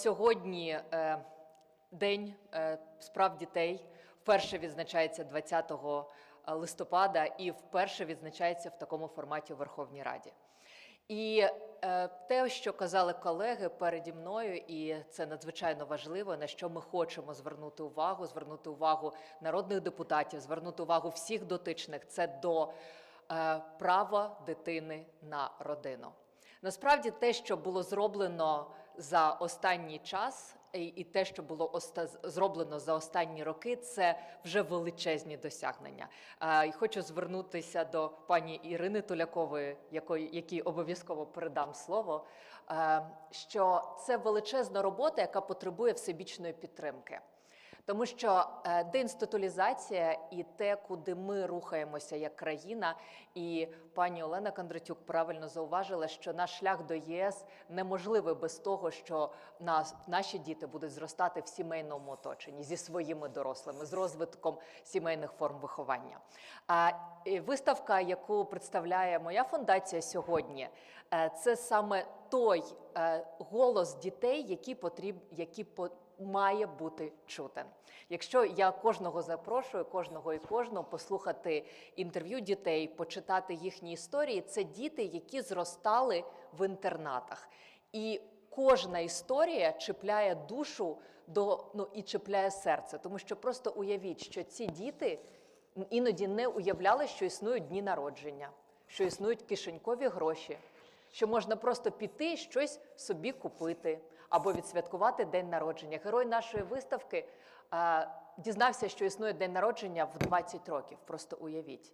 Сьогодні е, день е, справ дітей вперше відзначається 20 листопада і вперше відзначається в такому форматі у Верховній Раді. І е, те, що казали колеги переді мною, і це надзвичайно важливо, на що ми хочемо звернути увагу, звернути увагу народних депутатів, звернути увагу всіх дотичних, це до е, права дитини на родину. Насправді, те, що було зроблено за останній час, і, те, що було зроблено за останні роки, це вже величезні досягнення. І хочу звернутися до пані Ірини Тулякової, якої якій обов'язково передам слово. е, що це величезна робота, яка потребує всебічної підтримки. Тому що е, деінституалізація і те, куди ми рухаємося як країна, і пані Олена Кондратюк правильно зауважила, що наш шлях до ЄС неможливий без того, що нас наші діти будуть зростати в сімейному оточенні зі своїми дорослими, з розвитком сімейних форм виховання. А виставка, яку представляє моя фундація сьогодні, е, це саме той е, голос дітей, які потріб, які по має бути чутен. Якщо я кожного запрошую, кожного і кожного послухати інтерв'ю дітей, почитати їхні історії, це діти, які зростали в інтернатах. І кожна історія чіпляє душу до ну і чіпляє серце, тому що просто уявіть, що ці діти іноді не уявляли, що існують дні народження, що існують кишенькові гроші що можна просто піти щось собі купити або відсвяткувати день народження. Герой нашої виставки е, дізнався, що існує день народження в 20 років. Просто уявіть.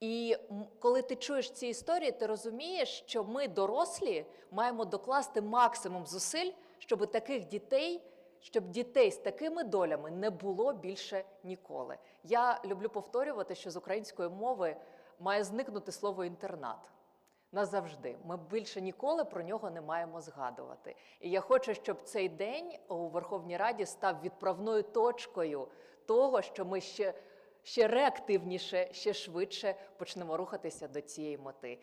І коли ти чуєш ці історії, ти розумієш, що ми, дорослі, маємо докласти максимум зусиль, щоб таких дітей, щоб дітей з такими долями не було більше ніколи. Я люблю повторювати, що з української мови має зникнути слово інтернат. Назавжди. Ми більше ніколи про нього не маємо згадувати. І я хочу, щоб цей день у Верховній Раді став відправною точкою того, що ми ще, ще реактивніше, ще швидше почнемо рухатися до цієї мети.